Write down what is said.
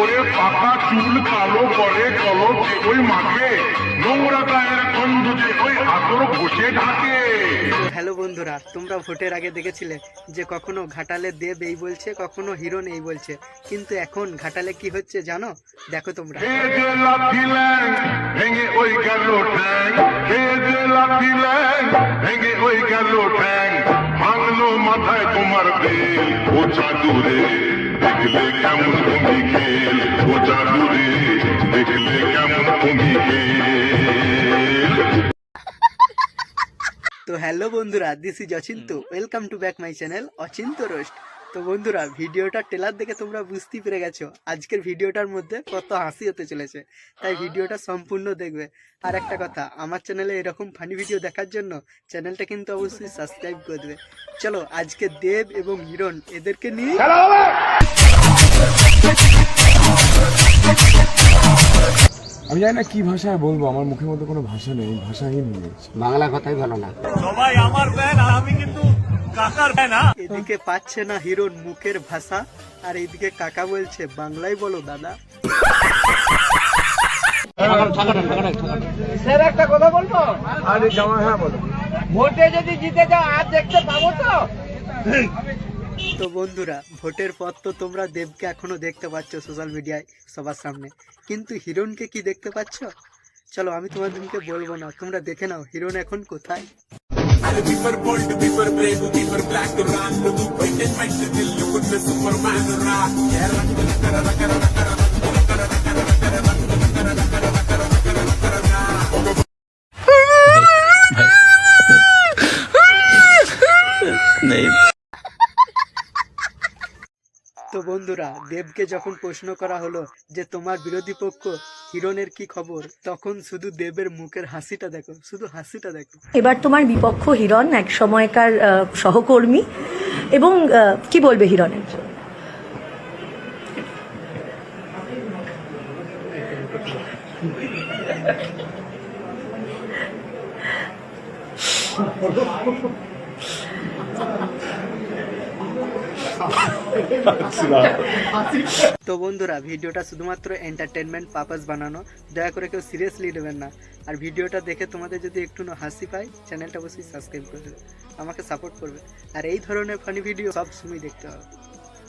ওরে পাকা চুল কালো করে কলম ওই মাকে নোংরা গায়ের গন্ধ যে ওই আতর বসে ঢাকে। হ্যালো বন্ধুরা তোমরা ভোটের আগে দেখেছিলে যে কখনো ঘাটালে দেব এই বলছে কখনো হিরো নেই বলছে। কিন্তু এখন ঘাটালে কি হচ্ছে জানো? দেখো তোমরা। ভেঙে ওই গেল ভেঙে ওই গেল ভাঙলো মাথায় তোমার ও চাদুরে দেখলে কেমন তুমি তো হ্যালো বন্ধুরা this is Achinta. Welcome to back my channel Achinta roast তো বন্ধুরা, ভিডিওটা টেলার দেখে তোমরা বুঝতেই পেরে গেছো, আজকের ভিডিওটার মধ্যে কত হাসি হতে চলেছে। তাই ভিডিওটা সম্পূর্ণ দেখবে। আর একটা কথা, আমার চ্যানেলে এরকম ফানি ভিডিও দেখার জন্য চ্যানেলটা কিন্তু অবশ্যই সাবস্ক্রাইব করে দেবে। চলো, আজকে দেব এবং হিরণ, এদেরকে নিয়ে জানি না কি ভাষায় বলব আমার মুখের মধ্যে কোনো ভাষা নেই ভাষাহীন হয়ে গেছে। বাংলা কথাই ভালো না। এদিকে পাচ্ছে না হিরোর মুখের ভাষা আর এদিকে কাকা বলছে বাংলায় বলো দাদা। স্যার একটা কথা বলব? আরে জামা হ্যাঁ বলো। ভোটে যদি জিতে যাও আর দেখতে পাবো তো? তো বন্ধুরা ভোটের পর তো তোমরা দেবকে এখনও দেখতে পাচ্ছ সোশ্যাল মিডিয়ায় সবার সামনে কিন্তু হিরণকে কি দেখতে পাচ্ছ চলো আমি তোমাদেরকে বলব না তোমরা দেখে নাও হিরণ এখন কোথায় তো বন্ধুরা দেবকে যখন প্রশ্ন করা হলো যে তোমার বিরোধী পক্ষ হিরণের কি খবর তখন শুধু দেবের মুখের হাসিটা দেখো শুধু হাসিটা দেখো। এবার তোমার বিপক্ষ হিরণ এক সময়কার সহকর্মী এবং কি বলবে হিরণের? তো বন্ধুরা, ভিডিওটা শুধুমাত্র এন্টারটেনমেন্ট পারপাস বানানো। দয়া করে কেউ সিরিয়াসলি নেবেন না। আর ভিডিওটা দেখে তোমাদের যদি একটু হাসি পায় চ্যানেলটা অবশ্যই সাবস্ক্রাইব করে আমাকে সাপোর্ট করবে। আর এই ধরনের ফানি ভিডিও সব সময় দেখতে হবে।